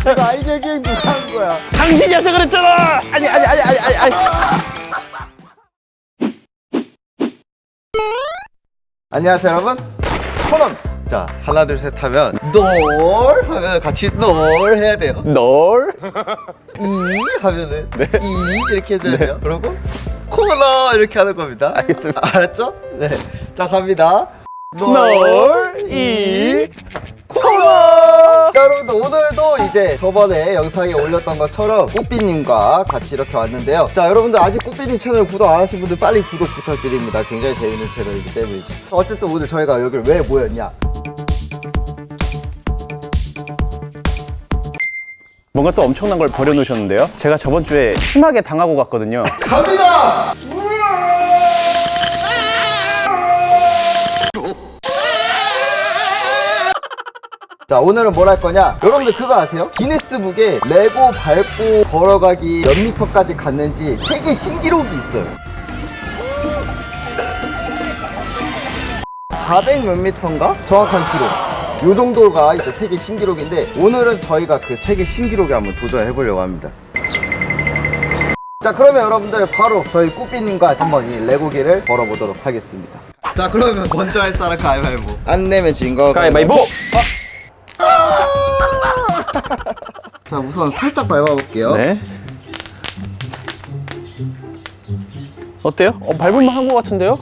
이거 아이디어 게임 누가 한 거야? 당신이 하자 그랬잖아. 아니 아니 아니 아니 아니 아니. 안녕하세요 여러분. 코넌. 자 하나 둘 셋 하면 놀 하면 같이 놀 해야 돼요. 널? 이 하면은 이 이렇게 해줘야 돼요. 그리고 코너 이렇게 하는 겁니다. 알겠습니다. 알았죠? 네. 자 갑니다. 널, 이, 코너. 자 여러분들 오늘도 이제 저번에 영상에 올렸던 것처럼 꾸삐님과 같이 이렇게 왔는데요. 자 여러분들 아직 꾸삐님 채널 구독 안 하신 분들 빨리 구독 부탁드립니다. 굉장히 재밌는 채널이기 때문이죠. 어쨌든 오늘 저희가 여기를 왜 모였냐? 뭔가 또 엄청난 걸 버려놓으셨는데요. 제가 저번 주에 심하게 당하고 갔거든요. 갑니다. 자 오늘은 뭘 할 거냐? 여러분들 그거 아세요? 기네스북에 레고 밟고 걸어가기 몇 미터까지 갔는지 세계 신기록이 있어요. 400 몇 미터인가? 정확한 기록. 요 정도가 이제 세계 신기록인데 오늘은 저희가 그 세계 신기록에 한번 도전해 보려고 합니다. 자 그러면 여러분들 바로 저희 꾸삐님과 한번 이 레고기를 걸어보도록 하겠습니다. 자 그러면 먼저 할 사람 가위바위보. 안 내면 진거. 가위바위보! 자 우선 살짝 밟아볼게요 네. 어때요? 어, 밟을만 한것 같은데요?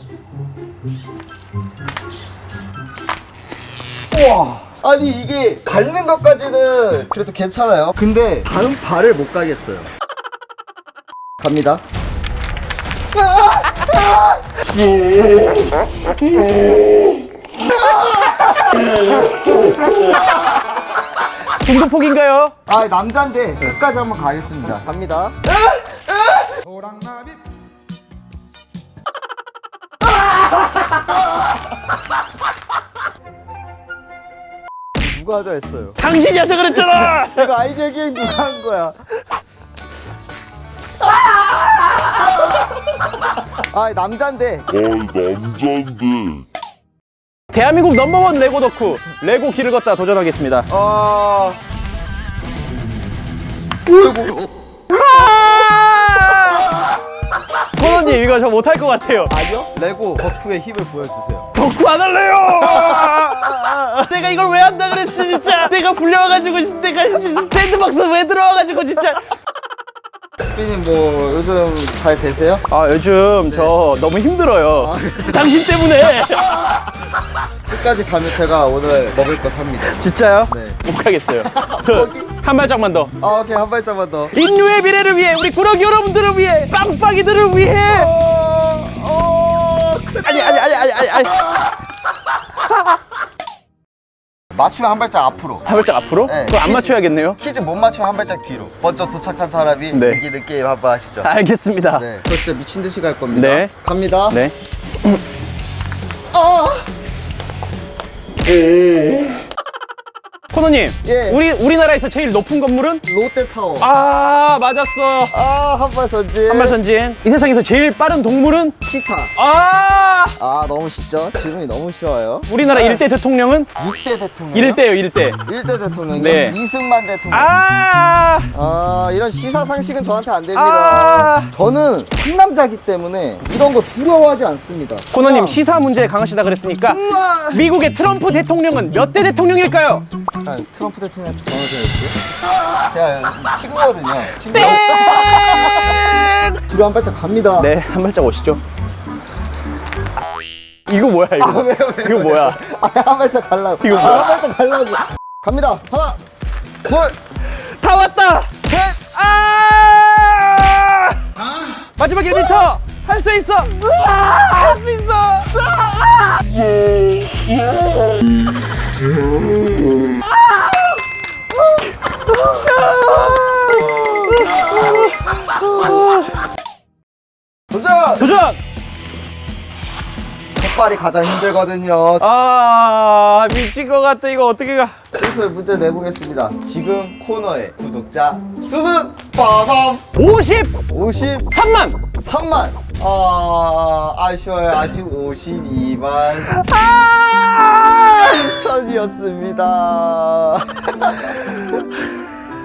우와 아니 이게 밟는 것까지는 그래도 괜찮아요 근데 다음 발을 못 가겠어요 갑니다 중도폭인가요? 아 남잔데 끝까지 한번 가겠습니다. 갑니다. 누가 하자 했어요? 당신이 하자 그랬잖아! 이거 아이디어 게임 누가 한 거야? 아 남잔데. 아이 남잔데 대한민국 넘버원 레고 덕후 레고 길을 걷다 도전하겠습니다. 아. 코너님 이거 저 못할 것 같아요. 아니요? 레고 버프의 힘을 보여주세요. 덕후 안 할래요! 내가 이걸 왜 한다 그랬지 진짜! 내가 불려와가지고 내가 샌드박스 왜 들어와가지고 진짜 피님 뭐 요즘 잘 되세요? 아 요즘 저 너무 힘들어요. 당신 때문에. 끝까지 가면 제가 오늘 먹을 거 삽니다. 진짜요? 네. 못 가겠어요. 저한 발짝만 더. 아 오케이. 한 발짝만 더. 인류의 미래를 위해 우리 구렁이 여러분들을 위해 빵빵이들을 위해. 어, 아니 아니 아니 아니 아니 아니 맞추면 한 발짝 앞으로 한 발짝 앞으로? 네, 그럼 안 퀴즈. 맞춰야겠네요 퀴즈 못 맞추면 한 발짝 뒤로 먼저 도착한 사람이 네. 이기는 게임 한번 하시죠 알겠습니다 네. 저 진짜 미친 듯이 갈 겁니다 네. 갑니다 네 아! 코너님 예. 우리 우리나라에서 제일 높은 건물은? 롯데타워 아 맞았어 아 한발 전진 한발 선진 이 세상에서 제일 빠른 동물은? 치타 아 아 너무 쉽죠? 질문이 너무 쉬워요 우리나라 네. 일 1대 대통령은? 6대 대통령 일대요 일대 1대 대통령이요? 네. 이승만 대통령 아 아 이런 시사 상식은 저한테 안 됩니다 아. 저는 상남자기 때문에 이런 거 두려워하지 않습니다 코너님 그냥 시사 문제에 강하시다 그랬으니까 우와! 미국의 트럼프 대통령은 몇 대 대통령일까요? 잠깐 트럼프 대통령한테 전화 좀 해볼게요 제가 친구거든요 친구 땡! 뒤로 한 발짝 갑니다 네, 한 발짝 오시죠. 이거 뭐야, 이거? 이거 뭐야? 아, 한 발짝 가려고 이거 아, 뭐야? 한 발짝 가려고 갑니다 하나 다 왔다! 둘셋 아! 마지막 1m! 할 수 있어! 할 수 있어! 도전! 도전! 첫발이 가장 힘들거든요 아, 미친 것 같아. 이거 어떻게 가? 슬슬 문제 내보겠습니다 지금 코너의 구독자 수는 빠밤 53만! 53만 아 아쉬워요 아직 52만 아! 1000이 꽃빈이었습니다.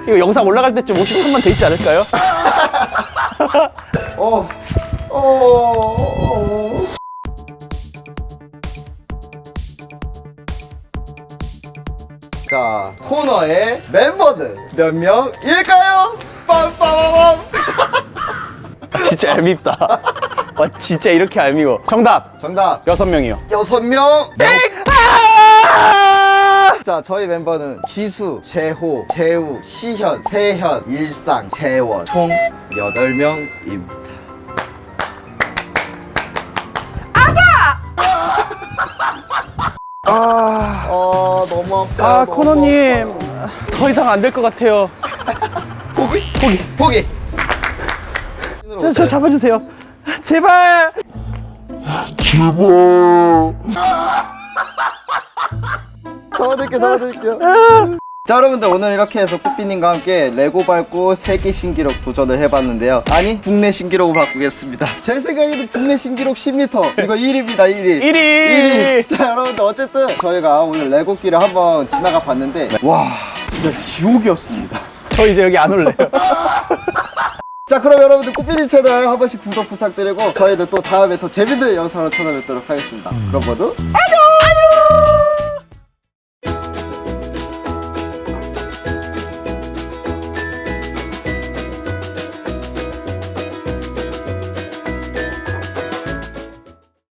이거 영상 올라갈 때쯤 53만 돼 있지 않을까요? 어, 어, 어. 자, 코너의 멤버는 몇 명일까요? 빰빰빰빰. 진짜 얄밉다. 와 진짜 이렇게 얄미워. 정답 정답. 여섯 명이요. 여섯 명. 땡! 자, 저희 멤버는 지수, 재호, 재우, 시현, 세현, 일상, 재원 총 여덟 명입니다. 아, 어, 너무 아파. 아 코너님 더 이상 안 될 것 같아요. 포기? 포기. 포기. 저, 저 잡아주세요. 제발. 제발 잡아드릴게요, 잡아드릴게요. 자, 여러분들 오늘 이렇게 해서 꾸삐님과 함께 레고 밟고 세계 신기록 도전을 해봤는데요. 아니, 국내 신기록으로 바꾸겠습니다. 제 생각에도 국내 신기록 10m. 이거 1위입니다, 1위. 1위. 자, 여러분들 어쨌든 저희가 오늘 레고길을 한번 지나가 봤는데 와, 진짜 지옥이었습니다. 저 이제 여기 안 올래요. 자, 그럼 여러분들 꾸삐님 채널 한 번씩 구독 부탁드리고 저희는 또 다음에 더 재밌는 영상으로 찾아뵙도록 하겠습니다. 그럼 모두 안녕!